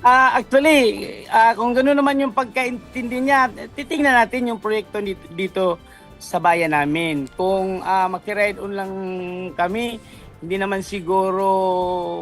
Ah, actually, ah, kung gano'n naman yung pagkaintindi niya, titingnan natin yung proyekto dito, dito sa bayan namin. Kung uh, makiride on lang kami, hindi naman siguro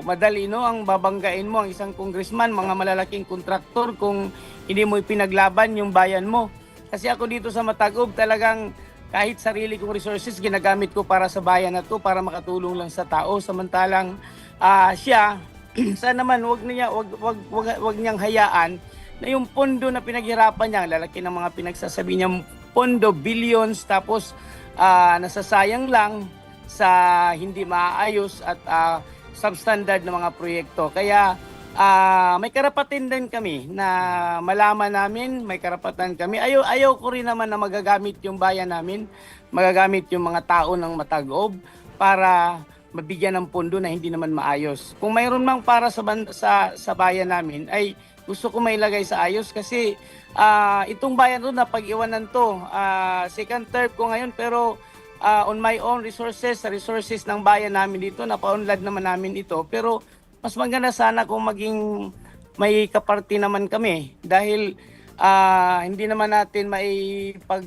madali no ang babanggain mo ang isang congressman, mga malalaking kontraktor kung hindi mo ipinaglaban yung bayan mo. Kasi ako dito sa Matagub talagang kahit sarili kong resources ginagamit ko para sa bayan na to para makatulong lang sa tao samantalang ah, siya sana naman wag niya wag, wag, wag, wag niyang hayaan na yung pondo na pinaghirapan niya, lalaki ng mga pinagsasabi niya pondo, billions, tapos ah, nasasayang lang sa hindi maayos at ah, substandard na mga proyekto. Kaya ah, may karapatan din kami na malaman namin, may karapatan kami. Ayaw, ayaw ko rin naman na magagamit yung bayan namin, magagamit yung mga tao ng matagoob para mabigyan ng pondo na hindi naman maayos. Kung mayroon mang para sa, ban- sa, sa bayan namin, ay gusto ko mailagay sa ayos kasi ah, itong bayan to na pag-iwanan to. Ah, second term ko ngayon pero ah, on my own resources, sa resources ng bayan namin dito, napaunlad naman namin ito. Pero mas maganda sana kung maging may kaparti naman kami dahil ah, hindi naman natin may pag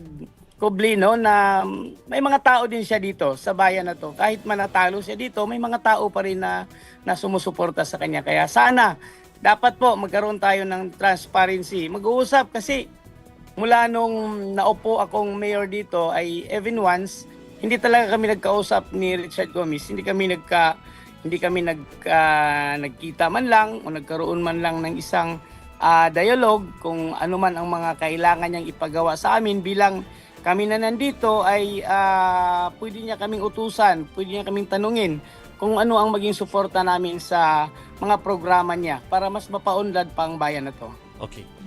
kubli no na may mga tao din siya dito sa bayan na to. Kahit manatalo siya dito, may mga tao pa rin na, na sumusuporta sa kanya. Kaya sana dapat po magkaroon tayo ng transparency. Mag-uusap kasi mula nung naupo akong mayor dito ay even once hindi talaga kami nagkausap ni Richard Gomez. Hindi kami nagka hindi kami nagka, nagkita man lang o nagkaroon man lang ng isang ah, dialogue kung ano man ang mga kailangan niyang ipagawa sa amin bilang kami na nandito ay ah, pwede niya kaming utusan, pwede niya kaming tanungin kung ano ang maging suporta namin sa mga programa niya para mas mapaunlad pa ang bayan na to. Okay.